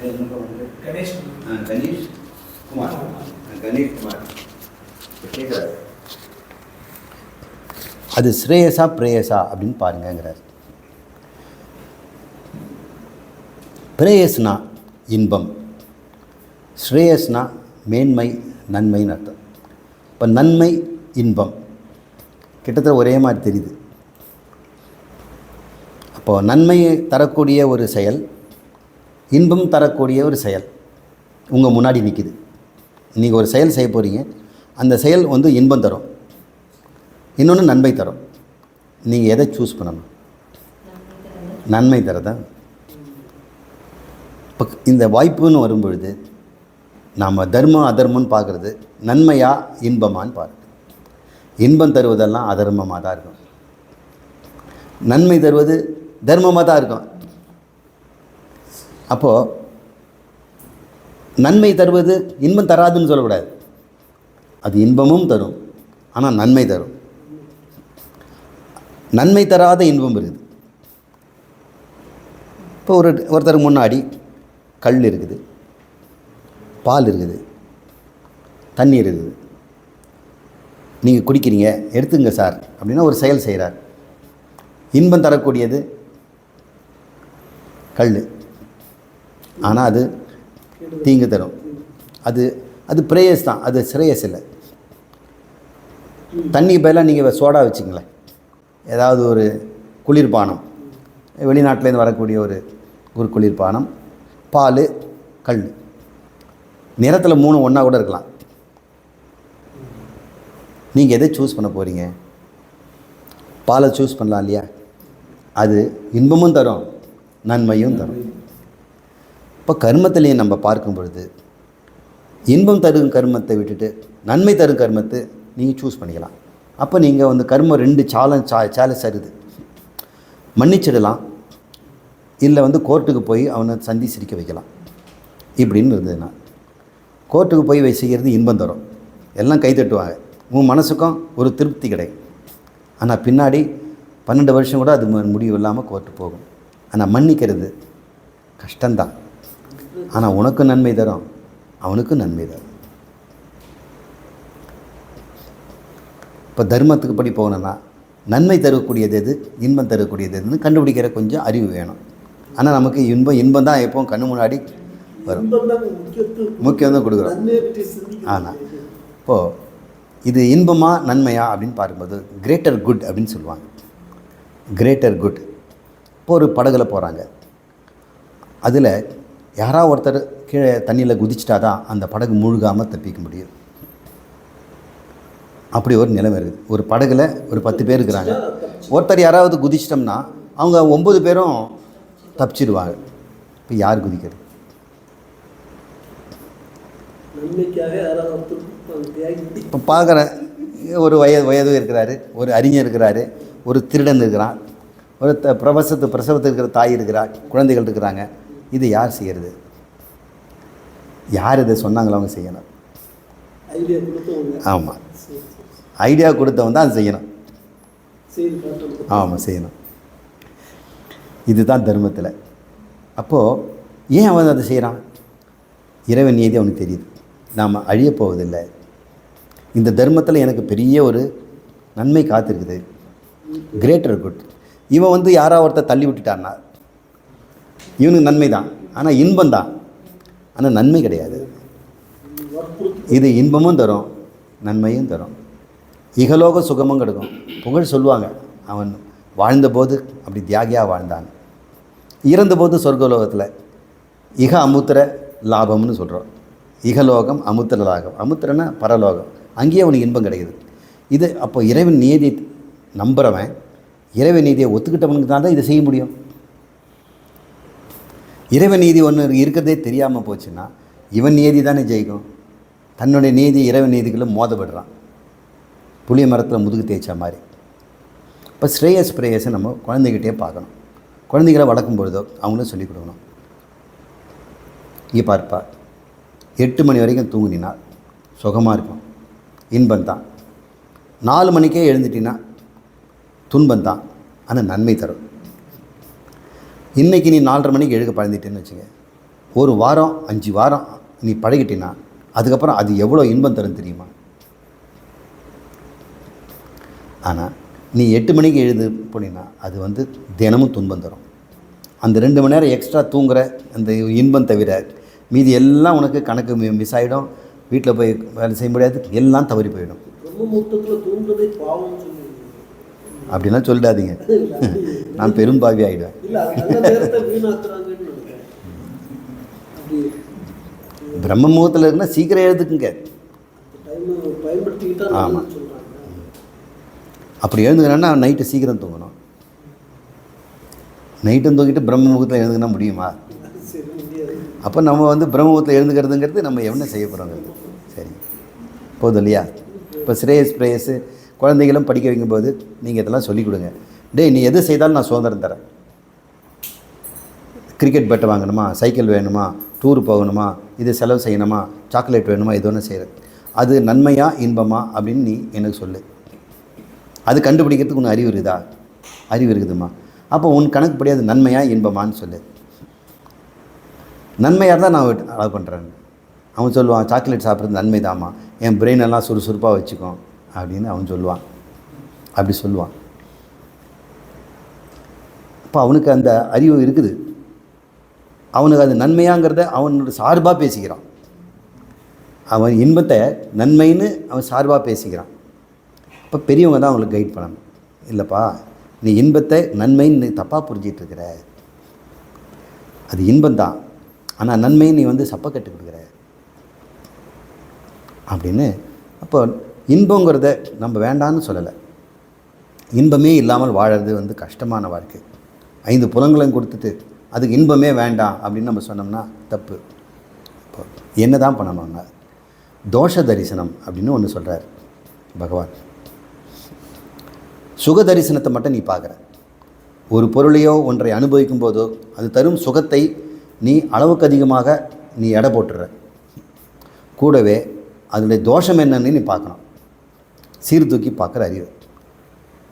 கணேஷ் கணேஷ் குமார். கணேஷ் குமார். கேட்குறாரு அது ஸ்ரேயஸா பிரேயஸா அப்படின்னு பாருங்கங்கிறார். பிரேயஸ்னா இன்பம். ஸ்ரேயஸ்னா மேன்மை நன்மைன்னு அர்த்தம். இப்போ நன்மை இன்பம். கிட்டத்தட்ட ஒரே மாதிரி தெரியுது. அப்போது நன்மையை தரக்கூடிய ஒரு செயல் இன்பம் தரக்கூடிய ஒரு செயல். உங்கள் முன்னாடி நிற்கிது நீங்கள் ஒரு செயல் செய்ய போகிறீங்க அந்த செயல் வந்து இன்பம் தரும். இன்னொன்று நன்மை தரும். நீங்கள் எதை சூஸ் பண்ணணும்? நன்மை தரதா? இப்போ இந்த வாய்ப்புன்னு வரும்பொழுது நாம் தர்மம் அதர்மம்னு பார்க்குறது நன்மையா இன்பமான்னு பார்க்குறது. இன்பம் தருவதெல்லாம் அதர்மமாக தான் இருக்கும். நன்மை தருவது தர்மமாக தான் இருக்கும். அப்போது நன்மை தருவது இன்பம் தராதுன்னு சொல்லக்கூடாது. அது இன்பமும் தரும் ஆனால் நன்மை தரும். நன்மை தராத இன்பம் இருக்குது. இப்போ ஒரு ஒருத்தருக்கு முன்னாடி கல் இருக்குது பால் இருக்குது தண்ணி இருக்குது. நீங்கள் குடிக்கிறீங்க எடுத்துங்க சார் அப்படின்னா ஒரு செயல் செய்கிறார் இன்பம் தரக்கூடியது கல் ஆனால் அது தீங்கு தரும் அது அது பிரேயஸ் தான். அது சிரேயஸ் இல்லை. தண்ணி பதிலாக நீங்கள் சோடா வச்சுங்களேன் ஏதாவது ஒரு குளிர்பானம். வெளிநாட்டிலேருந்து வரக்கூடிய ஒரு குரு குளிர்பானம். பால் கல். நிறத்தில் மூணு ஒன்றா கூட இருக்கலாம். நீங்கள் எதை சூஸ் பண்ண போகிறீங்க பாலை சூஸ் பண்ணலாம் இல்லையா? அது இன்பமும் தரும் நன்மையும் தரும். இப்போ கர்மத்திலையும் நம்ம பார்க்கும் பொழுது இன்பம் தரும் கர்மத்தை விட்டுட்டு நன்மை தரும் கர்மத்தை நீங்கள் சூஸ் பண்ணிக்கலாம். அப்போ நீங்கள் வந்து கர்மம் ரெண்டு சாலம் சா சாலை சருது. மன்னிச்சிடலாம். இல்லை வந்து கோர்ட்டுக்கு போய் அவனை சந்தி சிரிக்க வைக்கலாம். இப்படின்னு இருந்ததுன்னா கோர்ட்டுக்கு போய் வை செய்கிறது இன்பம் தரும். எல்லாம் கை தட்டுவாங்க. உன் மனசுக்கும் ஒரு திருப்தி கிடைக்கும். ஆனால் பின்னாடி பன்னெண்டு வருஷம் கூட அது முடிவு இல்லாமல் கோர்ட்டு போகும். ஆனால் மன்னிக்கிறது கஷ்டந்தான் ஆனால் உனக்கும் நன்மை தரும். அவனுக்கு நன்மை தரும். இப்போ தர்மத்துக்கு படி போகணும்னா நன்மை தரக்கூடியது எது? இன்பம் தரக்கூடியது எதுன்னு கண்டுபிடிக்கிற கொஞ்சம் அறிவு வேணும். ஆனால் நமக்கு இன்பம் இன்பம் தான் எப்போ கண்ணு முன்னாடி வரும். முக்கியம் தான் கொடுக்குறோம். ஆனால் இப்போது இது இன்பமா நன்மையா அப்படின்னு பார்க்கும்போது கிரேட்டர் குட் அப்படின்னு சொல்லுவாங்க. கிரேட்டர் குட் இப்போ ஒரு படகுல போகிறாங்க அதில் யாராவது ஒருத்தர் கீழே தண்ணியில் குதிச்சிட்டா தான் அந்த படகு முழுகாமல் தப்பிக்க முடியும். அப்படி ஒரு நிலைமை இருக்குது. ஒரு படகுல ஒரு பத்து பேர் இருக்கிறாங்க. ஒருத்தர் யாராவது குதிச்சிட்டோம்னா அவங்க ஒம்பது பேரும் தப்பிச்சிடுவாங்க இப்போ யார் குதிக்கிறது? இப்போ பார்க்குற ஒரு வயது வயது இருக்கிறாரு ஒரு அறிஞர் இருக்கிறாரு ஒரு திருடன் இருக்கிறான் ஒரு த பிரபசத்து பிரசவத்தில் இருக்கிற தாய் இருக்கிறார் குழந்தைகள் இருக்கிறாங்க. இது யார் செய்கிறது யார் இதை சொன்னாங்களோ அவங்க செய்யணும். ஆமாம் ஐடியா கொடுத்தவன் தான் அது செய்யணும். ஆமாம் செய்யணும். இதுதான் தர்மத்தில். அப்போது ஏன் அவன் அதை செய்கிறான் இறைவன் நீதி அவனுக்கு தெரியுது. நாம் அழியப் போவதில்லை. இந்த தர்மத்தில் எனக்கு பெரிய ஒரு நன்மை காத்திருக்குது. கிரேட்டர் குட் இவன் வந்து யாரோ ஒருத்தர் தள்ளி விட்டுட்டான்னா இவனுக்கு நன்மை தான் ஆனால் இன்பம் தான் ஆனால் நன்மை கிடையாது. இது இன்பமும் தரும் நன்மையும் தரும். இகலோக சுகமும் கிடைக்கும். புகழ் சொல்லுவாங்க. அவன் வாழ்ந்தபோது அப்படி தியாகியாக வாழ்ந்தான். இறந்தபோது சொர்க்கலோகத்தில் இக அமுத்திர லாபம்னு சொல்கிறோம் இகலோகம் அமுத்திர லாகம் அமுத்திரனா பரலோகம். அங்கேயே அவனுக்கு இன்பம் கிடைக்குது. இது அப்போ இறைவன் நீதி நம்புகிறவன் இறைவன் நீதியை ஒத்துக்கிட்டவனுக்கு தான் தான் இதை செய்ய முடியும். இறைவன் நீதி ஒன்று இருக்கிறதே தெரியாமல் போச்சுன்னா இவன் நீதி தானே ஜெயிக்கும். தன்னுடைய நீதி இறைவன் நீதிக்குள்ளே மோதப்படுறான். புளிய மரத்தில் முதுகு தேய்ச்ச மாதிரி. இப்போ ஸ்ரேயஸ் பிரேயஸை நம்ம குழந்தைகிட்டே பார்க்கணும். குழந்தைகளை வளர்க்கும் பொழுதோ அவங்களும் சொல்லிக் கொடுக்கணும். இங்கே பார்ப்பா எட்டு மணி வரைக்கும் தூங்குனினா சுகமாக இருக்கும். இன்பம் தான். நாலு மணிக்கே எழுந்துட்டினா துன்பம் தான். ஆனால் நன்மை தரும். இன்றைக்கி நீ நாலரை மணிக்கு எழுக்க பழந்துட்டேன்னு வச்சுங்க. ஒரு வாரம் அஞ்சு வாரம் நீ பழகிட்டினா அதுக்கப்புறம் அது எவ்வளோ இன்பம் தரும் தெரியுமா? ஆனால் நீ எட்டு மணிக்கு எழுது போனீங்கன்னா அது வந்து தினமும் துன்பம் தரும். அந்த ரெண்டு மணி நேரம் எக்ஸ்ட்ரா தூங்குற அந்த இன்பம் தவிர மீதி எல்லாம் உனக்கு கணக்கு மிஸ் ஆகிடும் வீட்டில் போய் வேலை செய்ய முடியாது. எல்லாம் தவறி போயிடும். அப்படிலாம் சொல்லிடாதீங்க. நான் பெரும் பாவி ஆகிடுவேன் பிரம்ம முகூர்த்தத்தில் இருக்குன்னா சீக்கிரம் எழுதுக்குங்க டைமை பயன்படுத்திக்கிட்டா ஆமா. நல்லதுன்னு சொல்கிறாங்க அப்படி எழுந்துக்கிறேன்னா நைட்டு சீக்கிரம் தூங்கணும். நைட்டும் தூங்கிட்டு பிரம்ம முகூர்த்தத்தில் எழுந்துக்கினா முடியுமா? அப்போ நம்ம வந்து பிரம்மபுரத்தில் எழுந்துக்கிறதுங்கிறது நம்ம என்ன செய்ய போகிறோங்கிறது சரி. போதும் இல்லையா? இப்போ ஸ்ரேயஸ் பிரேயஸ் குழந்தைகளும் படிக்க வைக்கும்போது நீங்கள் இதெல்லாம் சொல்லிக் கொடுங்க. டேய் நீ எது செய்தாலும் நான் சுதந்திரம் தரேன். கிரிக்கெட் பேட்டை வாங்கணுமா? சைக்கிள் வேணுமா? டூர் போகணுமா? இது செலவு செய்யணுமா? சாக்லேட் வேணுமா? இது ஒன்று செய்கிறது அது நன்மையா இன்பமா அப்படின்னு நீ எனக்கு சொல்லு. அது கண்டுபிடிக்கிறதுக்கு உனக்கு அறிவு இருக்குதா? அறிவு இருக்குதுமா அப்போ உன் கணக்குப்படி அது நன்மையா இன்பமான்னு சொல்லு. நன்மையாக தான் நான் அலோவ் பண்ணுறேன் அவன் சொல்லுவான் சாக்லேட் சாப்பிட்றது நன்மை தாம்மா என் பிரெயினெல்லாம் சுறுசுறுப்பாக வச்சுக்கும். அப்படின்னு அவன் சொல்லுவான். அப்படி சொல்லுவான். அப்போ அவனுக்கு அந்த அறிவு இருக்குது. அவனுக்கு அது நன்மையாங்கிறத அவனோட சார்பாக பேசிக்கிறான். அவன் இன்பத்தை நன்மைன்னு அவன் சார்பாக பேசிக்கிறான். இப்போ பெரியவங்க தான் அவங்களுக்கு கைட் பண்ணணும். இல்லைப்பா நீ இன்பத்தை நன்மைன்னு நீ தப்பாக புரிஞ்சிட்ருக்கிற அது இன்பந்தான் ஆனால் நன்மையை நீ வந்து சப்பை கட்டுக்கொடுக்குற அப்படின்னு அப்போ இன்பங்கிறத நம்ம வேண்டான்னு சொல்லலை. இன்பமே இல்லாமல் வாழறது வந்து கஷ்டமான வாழ்க்கை. ஐந்து புலங்களையும் கொடுத்துட்டு அதுக்கு இன்பமே வேண்டாம் அப்படின்னு நம்ம சொன்னோம்னா தப்பு. இப்போ என்ன தான் பண்ணணும்னா தோஷ தரிசனம் அப்படின்னு ஒன்று சொல்கிறார் பகவான். சுக தரிசனத்தை மட்டும் நீ பார்க்குற. ஒரு பொருளையோ ஒன்றை அனுபவிக்கும் போதோ அது தரும் சுகத்தை நீ அளவுக்கு அதிகமாக நீ எடை போட்டுற கூடவே அதனுடைய தோஷம் என்னன்னு நீ பார்க்கணும். சீர்தூக்கி பார்க்குற அறிவு.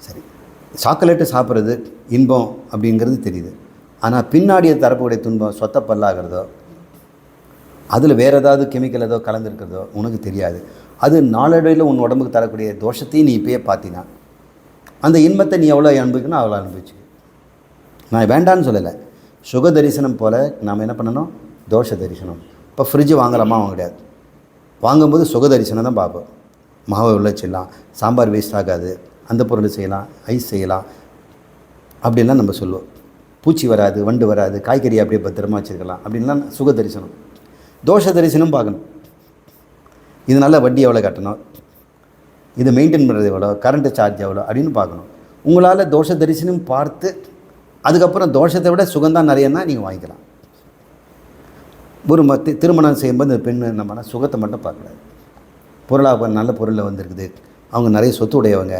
சரி. சாக்லேட்டு சாப்பிட்றது இன்பம் அப்படிங்கிறது தெரியுது. ஆனால் பின்னாடி அது துன்பம் சொத்த பல்லாகிறதோ அதில் வேறு ஏதாவது கெமிக்கல் ஏதோ கலந்துருக்கிறதோ உனக்கு தெரியாது. அது நாளடைவில் உன் உடம்புக்கு தரக்கூடிய தோஷத்தையும் நீ இப்பயே பார்த்தினா அந்த இன்பத்தை நீ எவ்வளோ அனுபவிக்கணும் அவ்வளோ அனுபவிச்சு நான் வேண்டான்னு சொல்லலை. சுக தரிசனம் போல் நாம் என்ன பண்ணணும்? தோஷ தரிசனம். இப்போ ஃப்ரிட்ஜ் வாங்கலாமா? வாங்க கிடையாது வாங்கும்போது சுக தரிசனம் தான் பார்ப்போம். மாவை உள்ள செய்யலாம் சாம்பார் வேஸ்ட் ஆகாது அந்த பொருள் செய்யலாம் ஐஸ் செய்யலாம். அப்படின்லாம் நம்ம சொல்லுவோம். பூச்சி வராது வண்டு வராது காய்கறி அப்படியே பத்திரமா வச்சுருக்கலாம். அப்படின்லாம் சுக தரிசனம். தோஷ தரிசனம் பார்க்கணும். இதனால் வட்டி எவ்வளோ கட்டணும்? இதை மெயின்டைன் பண்ணுறது எவ்வளோ கரண்ட்டு சார்ஜ் எவ்வளோ அப்படின்னு பார்க்கணும். உங்களால் தோஷ தரிசனம் பார்த்து அதுக்கப்புறம் தோஷத்தை விட சுகந்தான் நிறையன்னா நீங்கள் வாங்கிக்கலாம். ஒரு ம திருமணம் செய்யும்போது இந்த பெண் நம்மனா சுகத்தை மட்டும் பார்க்கக்கூடாது. பொருளாக நல்ல பொருளில் வந்திருக்குது. அவங்க நிறைய சொத்து உடையவங்க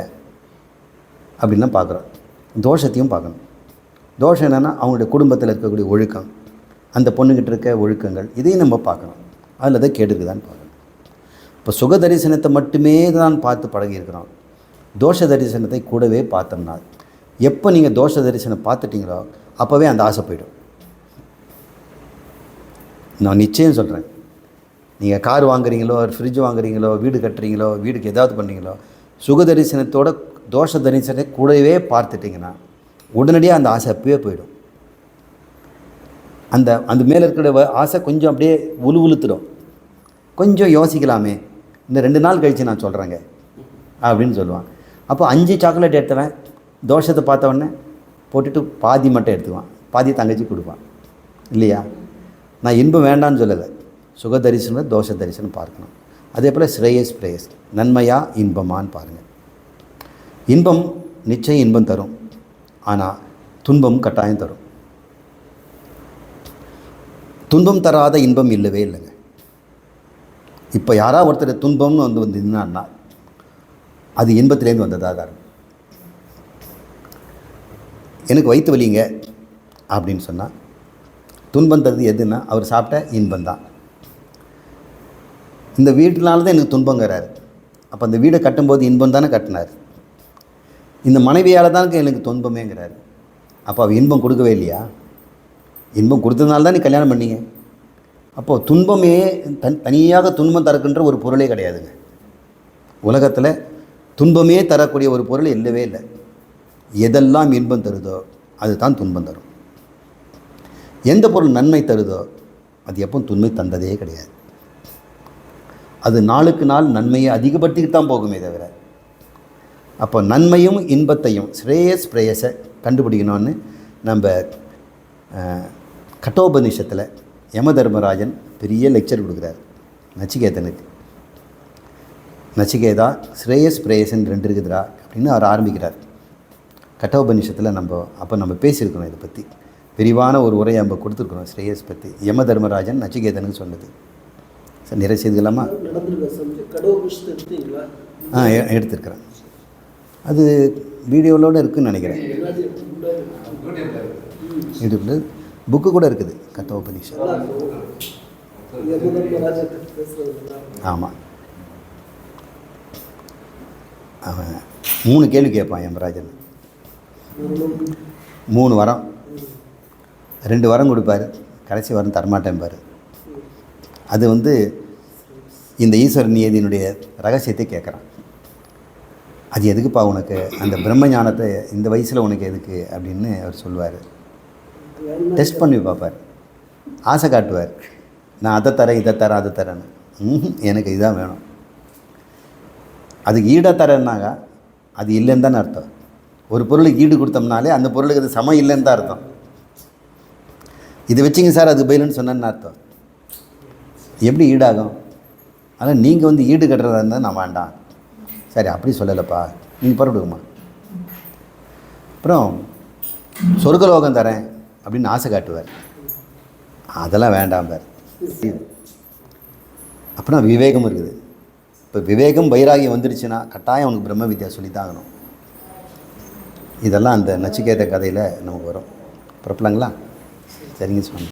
அப்படின்லாம் பார்க்குறோம். தோஷத்தையும் பார்க்கணும். தோஷம் என்னென்னா அவங்களுடைய குடும்பத்தில் இருக்கக்கூடிய ஒழுக்கம் அந்த பொண்ணுக்கிட்ட இருக்க ஒழுக்கங்கள் இதையும் நம்ம பார்க்கணும். அதில் தான் கேட்டுருக்குதான்னு பார்க்கணும். இப்போ சுக தரிசனத்தை மட்டுமே தான் பார்த்து பழகியிருக்கிறோம். தோஷ தரிசனத்தை கூடவே பார்த்தோம்னா எப்போ நீங்கள் தோஷ தரிசனம் பார்த்துட்டீங்களோ அப்போவே அந்த ஆசை போயிடும். நான் நிச்சயம் சொல்கிறேன். நீங்கள் கார் வாங்குறீங்களோ ஒரு ஃப்ரிட்ஜ் வாங்குறீங்களோ வீடு கட்டுறீங்களோ வீடுக்கு ஏதாவது பண்ணுறீங்களோ சுக தரிசனத்தோட தோஷ தரிசனத்தை கூடவே பார்த்துட்டிங்கன்னா உடனடியாக அந்த ஆசை அப்பவே போயிடும். அந்த அந்த மேலே இருக்கிற ஆசை கொஞ்சம் அப்படியே உழு உளுத்துடும். கொஞ்சம் யோசிக்கலாமே. இந்த ரெண்டு நாள் கழித்து நான் சொல்கிறேங்க அப்படின்னு சொல்லுவான். அப்போ அஞ்சு சாக்லேட் எடுத்தவன் தோஷத்தை பார்த்த உடனே போட்டுட்டு பாதி மட்டும் எடுத்துக்குவான். பாதி தங்கச்சி கொடுப்பான். இல்லையா? நான் இன்பம் வேண்டான்னு சொல்லலை. சுக தரிசனம் தோஷ தரிசனம் பார்க்கணும். அதே போல் ஸ்ரேயஸ் பிரேயஸ் நன்மையா இன்பமான்னு பாருங்கள் இன்பம் நிச்சயம் இன்பம் தரும். ஆனால் துன்பம் கட்டாயம் தரும். துன்பம் தராத இன்பம் இல்லவே இல்லைங்க. இப்போ யாராவது ஒருத்தர் துன்பம்னு வந்து வந்து நின்னான்னா அது இன்பத்திலேருந்து வந்ததாக தான் இருக்கும். எனக்கு வயிற்று வலிங்க அப்படின்னு சொன்னால் துன்பம் தருது எதுன்னா அவர் சாப்பிட்ட இன்பம் தான் இந்த வீட்டினால தான் எனக்கு துன்பங்கிறாரு. அப்போ அந்த வீடை கட்டும்போது இன்பம் தானே கட்டினார். இந்த மனைவியால் தான் எனக்கு துன்பமேங்கிறாரு. அப்போ அவ இன்பம் கொடுக்கவே இல்லையா? இன்பம் கொடுத்ததுனால தான் நீ கல்யாணம் பண்ணீங்க. அப்போது துன்பமே தன் தனியாக துன்பம் தரக்குன்ற ஒரு பொருளே கிடையாதுங்க. உலகத்தில் துன்பமே தரக்கூடிய ஒரு பொருள் இல்லவே இல்லை. எதெல்லாம் இன்பம் தருதோ அதுதான் துன்பம் தரும். எந்த பொருள் நன்மை தருதோ அது எப்போ துன்மை தந்ததே கிடையாது. அது நாளுக்கு நாள் நன்மையை அதிகப்படுத்திக்கிட்டு தான் போகுமே தவிர. அப்போ நன்மையும் இன்பத்தையும் ஸ்ரேயஸ் பிரேயஸை கண்டுபிடிக்கணும்னு நம்ம கட்டோபனிஷத்தில் யம தர்மராஜன் பெரிய லெக்சர் கொடுக்குறாரு. நச்சிகேதனுக்கு. நச்சிகேதா ஸ்ரேயஸ் பிரேயஸ்ன்னு ரெண்டு இருக்குதுடா அப்படின்னு அவர் ஆரம்பிக்கிறார். கட்டோபனிஷத்தில் நம்ம அப்போ நம்ம பேசியிருக்கிறோம் இதை பற்றி விரிவான ஒரு உரையை நம்ம கொடுத்துருக்குறோம் ஸ்ரேயஸ் பற்றி யம தர்மராஜன் நச்சிகேதனுக்கு சொன்னது. சார் நிறைய செய்துக்கலாமா ஆ எடுத்துருக்குறேன் எடுத்திருக்கிறேன். அது வீடியோவோட இருக்குன்னு நினைக்கிறேன். முன்னாடி யூடியூப்பில் புக்கு கூட இருக்குது. கட்டோபனிஷத் நல்லா ஆமாம் அவன் மூணு கேள்வி கேட்பான் யமராஜன் மூணு வரம். ரெண்டு வரம் கொடுப்பார். கடைசி வரம் தரமாட்டேன்பார் அது வந்து இந்த ஈஸ்வர நியதியினுடைய ரகசியத்தை கேட்குறான். அது எதுக்குப்பா உனக்கு? அந்த பிரம்ம ஞானத்தை இந்த வயசில் உனக்கு எதுக்கு? அப்படின்னு அவர் சொல்லுவார். டெஸ்ட் பண்ணி பார்ப்பார். ஆசை காட்டுவார். நான் அதை தரேன் இதை தரேன் அதை தரேன்னு. எனக்கு இதுதான் வேணும். அதுக்கு ஈடாக தரேன்னாக்கா அது இல்லைன்னு தானே அர்த்தம். ஒரு பொருளுக்கு ஈடு கொடுத்தோம்னாலே அந்த பொருளுக்கு அது சமம் இல்லைன்னு தான் அர்த்தம். இது வச்சுங்க சார் அது பயிலுன்னு சொன்னேன்னு அர்த்தம். எப்படி ஈடாகும்? ஆனால் நீங்கள் வந்து ஈடு கட்டுறதா இருந்தால் நான் வேண்டாம். சரி அப்படி சொல்லலைப்பா. நீங்கள் புறப்படுங்கம்மா. அப்புறம் சொர்க்கலோகம் தரேன் அப்படின்னு ஆசை காட்டுவார். அதெல்லாம் வேண்டாம் பார். அப்படின்னா விவேகம் இருக்குது. இப்போ விவேகம் வைராகியம் வந்துருச்சுன்னா கட்டாயம் அவனுக்கு பிரம்ம வித்யா சொல்லித்தாகணும். இதெல்லாம் அந்த நச்சிகேத கதையில் நமக்கு வரும். புறப்பலாங்களா சரிங்க சுவாமி.